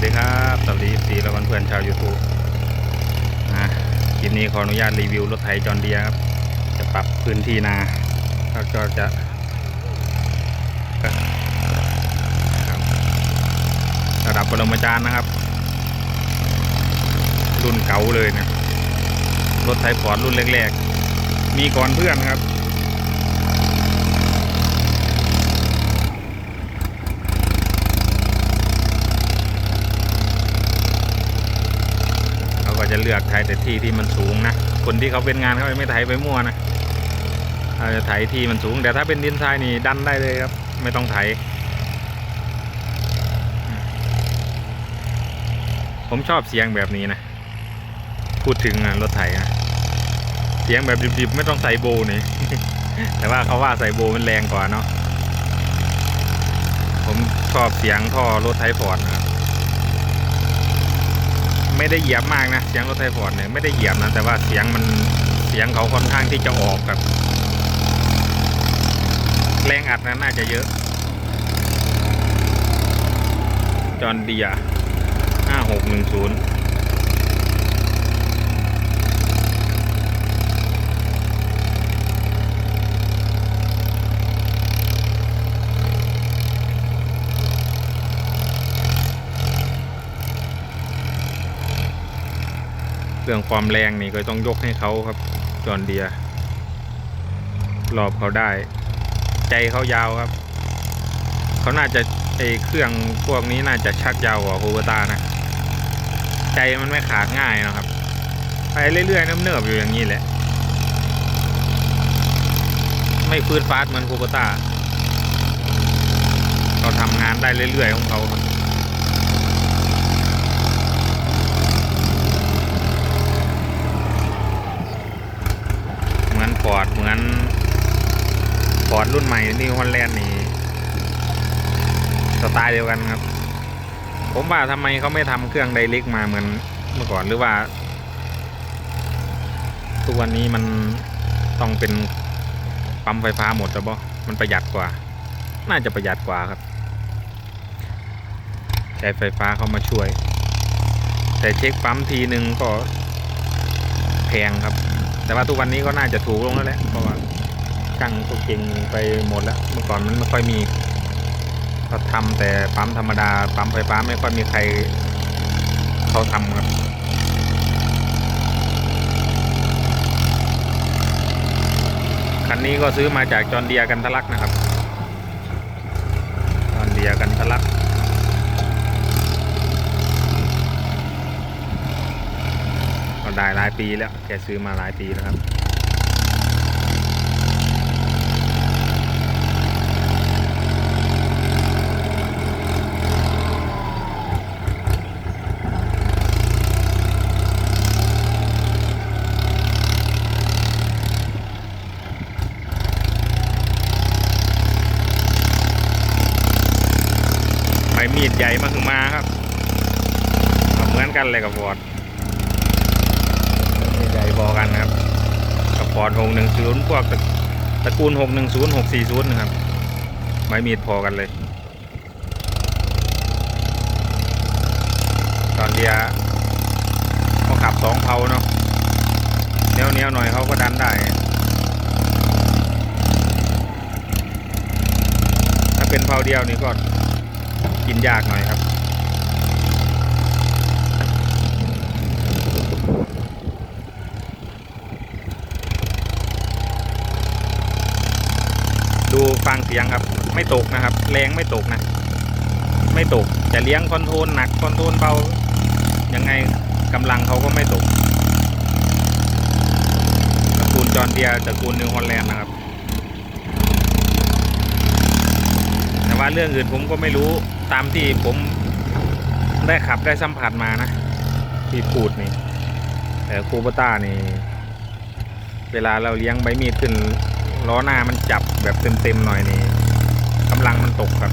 วัสดีครับสวัสดีสีและเพื่อนชาวยูทูบอะคลิปนี้ขออนุญาตรีวิวรถไถจอนเดียครับ จะปรับพื้นที่นาแล้วก็จะรับระดับปรมาจารย์นะครับ รุ่นเก่าเลยเนะรถไถฟอร์ดรุ่นแรกๆ มีก่อนเพื่อนครับ เขาก็ จะเลือกไถแต่ที่ที่มันสูงนะ คนที่เขาเป็นงานเขาไม่ไถไปมั่วนะเขาจะไถที่มันสูง แต่ถ้าเป็นดินทรายนี่ดันได้เลยครับ ไม่ต้องไถ ผมชอบเสียงแบบนี้นะ พูดถึงรถไถนะ เสียงแบบดิบๆ ไม่ต้องใส่โบนี่แต่ว่าเขาว่าใส่โบมันแรงกว่าเนาะ ผมชอบเสียงท่อรถไถฟอร์ดนะครับ ไม่ได้เหยียบมากนะเสียงรถไทฟอร์ดเนี่ยไม่ได้เหยียบนะแต่ว่าเสียงมันเสียงเขาค่อนข้างที่จะออกกับแรงอัดนั้นน่าจะเยอะ จอนเดียห้าหกหนึ่งศูนย์ เรื่องความแรงนี่ก็ต้องยกให้เขาครับจอนเดียรอบเขาได้ ใจเขายาวครับ เขาน่าจะไอเครื่องพวกนี้น่าจะชักยาวกว่าโฮเวต้านะ ใจมันไม่ขาดง่ายนะครับ ไปเรื่อยๆเนิบๆอยู่อย่างนี้แหละ ไม่ฟื้นฟาดเหมือนโฮเวต้าเขาทำงานได้เรื่อยๆของเขาครับ เหมือนฟอ ร์ดเหมือนฟอร์ดรุ่นใหม่นิวฮอลแลนด์นี่สไตล์เดียวกันครับ ผมว่าทำไมเขาไม่ทำเครื่องไดเรกมาเหมือนเมื่อก่อนหรือว่าทุกวันนี้มันต้องเป็นปั๊มไฟฟ้าหมดแล้วบ่มันประหยัดกว่า น่าจะประหยัดกว่าครับ ใช้ไฟฟ้าเข้ามาช่วย แต่เช็คปั๊มทีหนึ่งก็แพงครับ แต่ว่าทุกวันนี้ก็น่าจะถูกลงแล้วแหละเพราะว่าช่างก็เก่งไปหมดแล้ว เมื่อก่อนมันไม่ค่อยมีเขาทำแต่ปั๊มธรรมดาปั๊มไฟฟ้าไม่ค่อยมีใครเขาทำครับคันนี้ก็ซื้อมาจากจอห์นเดียกันทะลักนะครับ จอห์นเดียกันทะลัก ก็ ได้หลายปีแล้วแกซื้อมาหลายปีแล้วครับใบมีดใหญ่มาคือมาครับ เหมือนกันเลยกับฟอร์ด อกันนะครับกับฟอร์ดหกหนึ่งศูนย์พวกตระกูลหกหนึ่งศูนย์หกสี่ศูนย์นะครับไม้มีดพอกันเลย ตอนเดียเขาขับสองเพาเนาะเนี้ยวเนี้ยวหน่อยเขาก็ดันได้ ถ้าเป็นเพาเดียวนี่ก็กินยากหน่อยครับ ฟังเสียงครับ ไม่ตกนะครับ แรงไม่ตกนะ ไม่ตกจะเลี้ยงคอนโทรลหนักคอนโทรลเบายังไงกำลังเขาก็ไม่ตกตระกูลจอห์นเดียตระกูลนิวฮอลแลนด์นะครับ แต่ว่าเรื่องอื่นผมก็ไม่รู้ตามที่ผมได้ขับได้สัมผัสมานะที่พูดนี่แต่คูเปต้านี่ เวลาเราเลี้ยงใบมีดขึ้น ล้อหน้ามันจับแบบเต็มๆหน่อยนี่กำลังมันตกครับ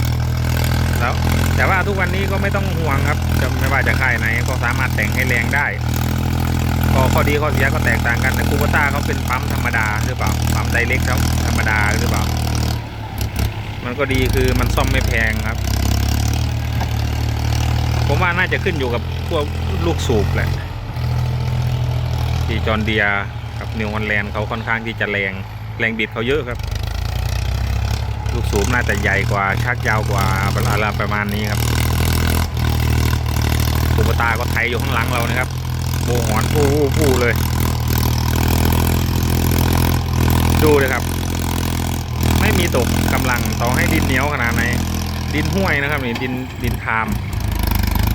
แล้วแต่ว่าทุกวันนี้ก็ไม่ต้องห่วงครับจะไม่ว่าจะค่ายไหนก็สามารถแต่งให้แรงได้ก็ข้อดีข้อเสียก็แตกต่างกันแต่คูเปต้าเขาเป็นปั๊มธรรมดาหรือเปล่าปั๊มไดเรกเขาธรรมดาหรือเปล่า มันก็ดีคือมันซ่อมไม่แพงครับ ผมว่าน่าจะขึ้นอยู่กับพวกลูกสูบแหละที่จอร์นเดียกับนิวฮอลแลนด์เขาค่อนข้างที่จะแรง แรงบิดเขาเยอะครับ ลูกสูบน่าจะใหญ่กว่าชักยาวกว่าอะไรประมาณนี้ครับปูปตาก็ไทยอยู่ข้างหลังเรานะครับโบหอนปูปูปูเลย ดูเลยครับ ไม่มีตกกำลังต่อให้ดินเหนียวขนาดไหนดินห้วยนะครับนี่ดินดินทาม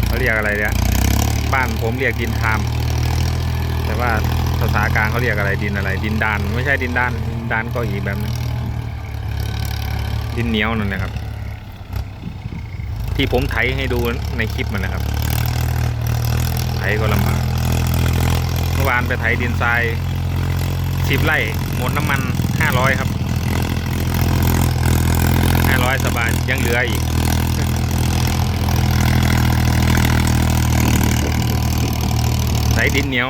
เขาเรียกอะไรเนี่ยบ้านผมเรียกดินทาม แต่ว่าภาษากลางเขาเรียกอะไรดินอะไร ดินดานไม่ใช่ดินดาน ดินดานก็อีกแบบนึงดินเหนียวนั่นแหละครับ ที่ผมไถให้ดูในคลิปมันนะครับ ไถก็ลำบากเมื่อวานไปไถดินทรายสิบไร่หมดน้ำมันห้าร้อยครับห้าร้อยสบายยังเหลืออีกไถดินเหนียว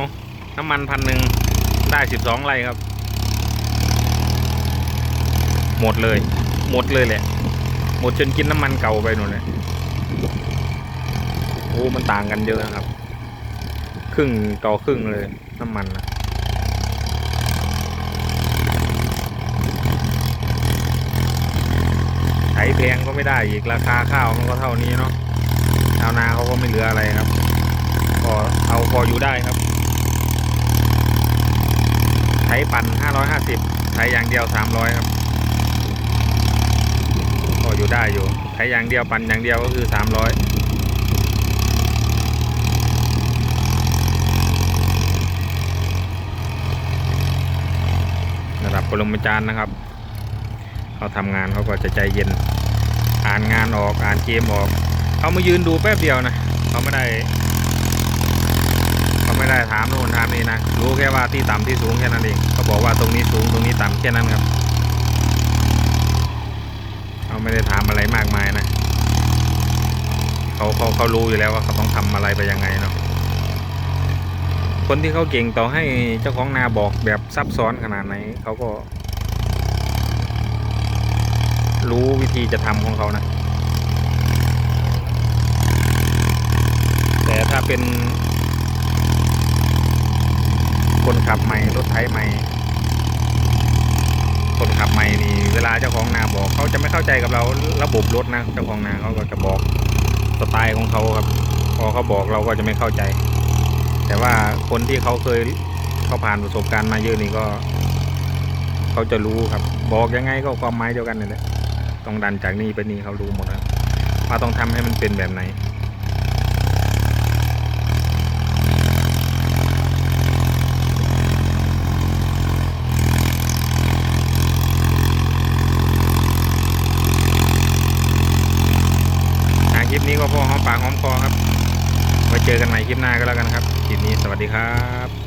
น้ำมันพันหนึ่งได้สิบสองไร่ครับ หมดเลย หมดเลยแหละ หมดจนกินน้ำมันเก่าไปหนูเลยโอ้มันต่างกันเยอะนะครับ ครึ่งต่อครึ่งเลยน้ำมันนะไถแพงก็ไม่ได้อีกราคาข้าวมันก็เท่านี้เนาะชาวนาเขาก็ไม่เหลืออะไรครับก็เอาพออยู่ได้ครับไถปั่นห้าร้อยห้าสิบไถอย่างเดียวสามร้อยครับ ก็อยู่ได้อยู่ไถอย่างเดียวปั่นอย่างเดียวก็คือสามร้อยระดับปรมาจารย์นะครับ เขาทำงานเขาก็จะใจเย็น อ่านงานออกอ่านเกมออก เขามายืนดูแป๊บเดียวนะเขาไม่ได้เขาไม่ได้ถามโน่นถามนี่นะรู้แค่ว่าที่ต่ำที่สูงแค่นั้นเองเขาบอกว่าตรงนี้สูงตรงนี้ต่ำแค่นั้นครับ เขาไม่ได้ถามอะไรมากมายนะเขาเขาเขารู้อยู่แล้วว่าเขาต้องทำอะไรไปยังไงเนาะคนที่เขาเก่งต่อให้เจ้าของนาบอกแบบซับซ้อนขนาดไหนเขาก็ รู้วิธีจะทำของเขานะแต่ถ้าเป็น คนขับใหม่รถไถใหม่ คนขับใหม่นี่เวลาเจ้าของนาบอกเขาจะไม่เข้าใจกับเราระบบรถนะเจ้าของนาเขาก็จะบอกสไตล์ของเขาครับ พอเขาบอกเราก็จะไม่เข้าใจ แต่ว่าคนที่เขาเคยเขาผ่านประสบการณ์มาเยอะนี่ก็เขาจะรู้ครับ บอกยังไงก็ความหมายเดียวกันนี่แหละต้องดันจากนี่ไปนี่เขารู้หมดครับว่าต้องทำให้มันเป็นแบบไหน ปนี้ก็พอหอมปากหอมคอครับ ไว้เจอกันใหม่คลิปหน้าก็แล้วกันครับ คลิปนี้สวัสดีครับ